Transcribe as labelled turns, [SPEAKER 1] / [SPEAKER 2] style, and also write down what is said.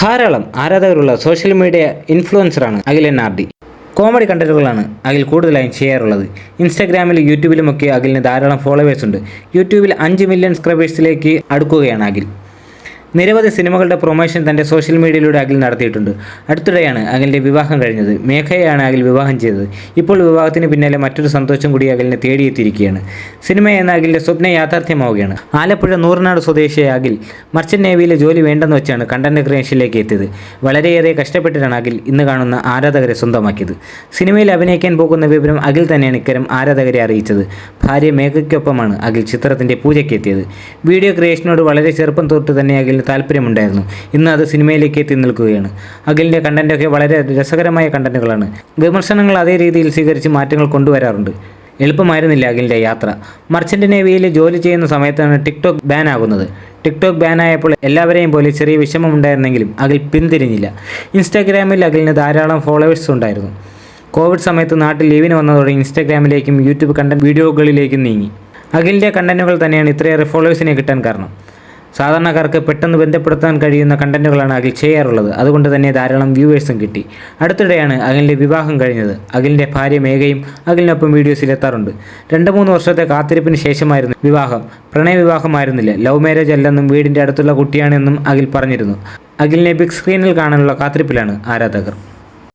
[SPEAKER 1] ധാരാളം ആരാധകരുള്ള social media ഇൻഫ്ലുവൻസറാണ് അഖിലൻ ആർ ഡി. കോമഡി കണ്ടന്റുകളാണ് അഖിൽ കൂടുതലായും ചെയ്യാറുള്ളത്. ഇൻസ്റ്റാഗ്രാമിലും യൂട്യൂബിലുമൊക്കെ അഖിലിന് ധാരാളം ഫോളോവേഴ്സ് ഉണ്ട്. യൂട്യൂബിൽ അഞ്ച് മില്യൺ സബ്സ്ക്രൈബേഴ്സിലേക്ക് അടുക്കുകയാണ് അഖിൽ. നിരവധി സിനിമകളുടെ പ്രൊമോഷൻ തന്റെ സോഷ്യൽ മീഡിയയിലൂടെ അഖിൽ നടത്തിയിട്ടുണ്ട്. അടുത്തിടെയാണ് അഖിലിന്റെ വിവാഹം കഴിഞ്ഞത്. മേഘയെയാണ് അഖിൽ വിവാഹം ചെയ്തത്. ഇപ്പോൾ വിവാഹത്തിന് പിന്നാലെ മറ്റൊരു സന്തോഷം കൂടി അഖിലിനെ തേടിയെത്തിയിരിക്കുകയാണ്. സിനിമ എന്ന അഖിലിന്റെ സ്വപ്നം യാഥാർത്ഥ്യമാവുകയാണ്. ആലപ്പുഴ നൂറിനാട് സ്വദേശിയായ അഖിൽ മർച്ചൻ നേവിയിലെ ജോലി വേണ്ടെന്ന് വെച്ചാണ് കണ്ടന്റ് ക്രിയേഷനിലേക്ക് എത്തിയത്. വളരെയേറെ കഷ്ടപ്പെട്ടിട്ടാണ് അഖിൽ ഇന്ന് കാണുന്ന ആരാധകരെ സ്വന്തമാക്കിയത്. സിനിമയിൽ അഭിനയിക്കാൻ പോകുന്ന വിവരം അഖിൽ തന്നെയാണ് ഇക്കരം ആരാധകരെ അറിയിച്ചത്. ഭാര്യ മേഘയ്ക്കൊപ്പമാണ് അഖിൽ ചിത്രത്തിന്റെ പൂജയ്ക്ക് എത്തിയത്. വീഡിയോ ക്രിയേഷനോട് വളരെ ചെറുപ്പം തൊട്ട് തന്നെ താല്പര്യമുണ്ടായിരുന്നു. ഇന്ന് അത് സിനിമയിലേക്ക് എത്തി നിൽക്കുകയാണ്. അഖിലിന്റെ കണ്ടന്റൊക്കെ വളരെ രസകരമായ കണ്ടന്റുകളാണ് വിമർശനങ്ങൾ അതേ രീതിയിൽ സ്വീകരിച്ച് മാറ്റങ്ങൾ കൊണ്ടുവരാറുണ്ട്. എളുപ്പമായിരുന്നില്ല അഖിലിന്റെ യാത്ര. മർച്ചന്റ് നേവിയിൽ ജോലി ചെയ്യുന്ന സമയത്താണ് ടിക്ടോക്ക് ബാൻ ആകുന്നത്. ടിക്ടോക്ക് ബാൻ ആയപ്പോൾ എല്ലാവരെയും പോലെ ചെറിയ വിഷമമുണ്ടായിരുന്നെങ്കിലും അഖിൽ പിന്തിരിഞ്ഞില്ല. ഇൻസ്റ്റാഗ്രാമിൽ അഖിലിന് ധാരാളം ഫോളോവേഴ്സ് ഉണ്ടായിരുന്നു. കോവിഡ് സമയത്ത് നാട്ടിൽ ലീവിന് വന്നതോടെ ഇൻസ്റ്റാഗ്രാമിലേക്കും യൂട്യൂബ് കണ്ടന്റ് വീഡിയോകളിലേക്കും നീങ്ങി. അഖിലിന്റെ കണ്ടന്റുകൾ തന്നെയാണ് ഇത്രയേറെ ഫോളോവേഴ്സിനെ കിട്ടാൻ കാരണം. സാധാരണക്കാർക്ക് പെട്ടെന്ന് ബന്ധപ്പെടുത്താൻ കഴിയുന്ന കണ്ടന്റുകളാണ് അഖിൽ ചെയ്യാറുള്ളത്. അതുകൊണ്ട് തന്നെ ധാരാളം വ്യൂവേഴ്സും കിട്ടി. അടുത്തിടെയാണ് അഖിലിന്റെ വിവാഹം കഴിഞ്ഞത്. അഖിലിന്റെ ഭാര്യ മേഘയും അഖിലിനൊപ്പം വീഡിയോസിൽ എത്താറുണ്ട്. രണ്ട് മൂന്ന് വർഷത്തെ കാത്തിരിപ്പിന് ശേഷമായിരുന്നു വിവാഹം. പ്രണയവിവാഹമായിരുന്നില്ല ലവ് മാരേജ് അല്ലെന്നും വീടിന്റെ അടുത്തുള്ള കുട്ടിയാണെന്നും അഖിൽ പറഞ്ഞിരുന്നു. അഖിലിനെ ബിഗ് സ്ക്രീനിൽ കാണാനുള്ള കാത്തിരിപ്പിലാണ് ആരാധകർ.